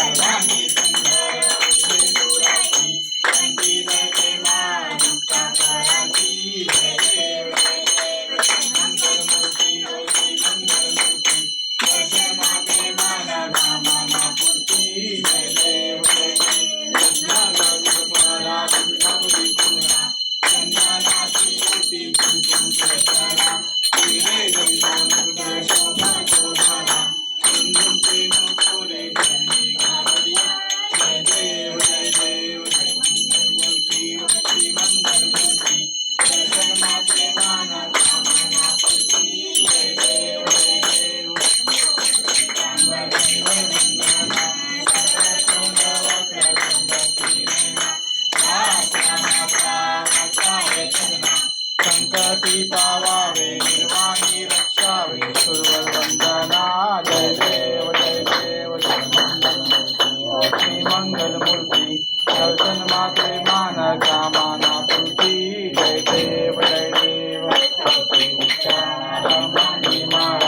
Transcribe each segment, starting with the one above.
I'm it. गती पावावे निर्वाणी रक्षावे वंदना जय देव जय देव जय मंगल। मूर्ती दर्शन माते माना मानता माना पूर्ती जय देव जय देव। मारा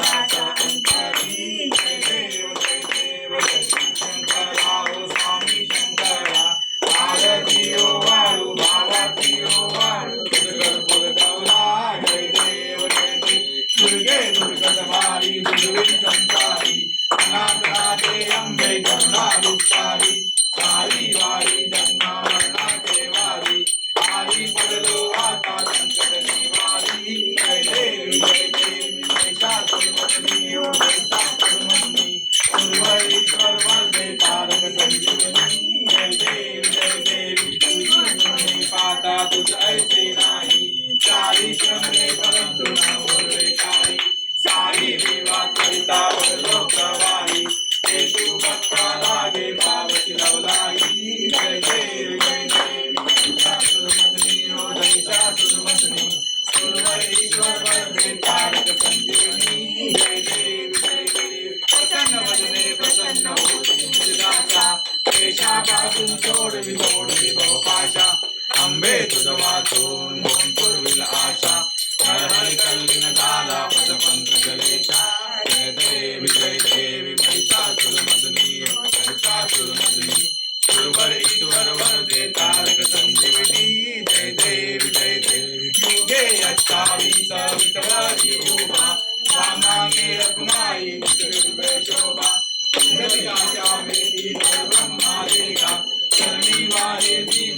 दुर्गतवारी दुर्गुणी संसारी अनाथ राधे अंबे गंगा विस्तारी वाचून सोडवी लोडवी पाशा आंबे तुझ वाचून मन पुरविल आशा. arrepia.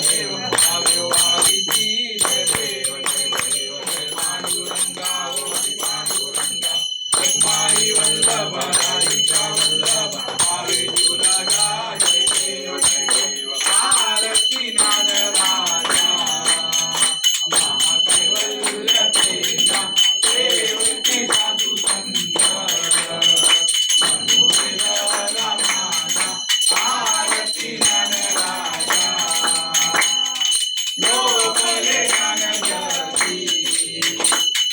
Valeu.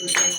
Amen.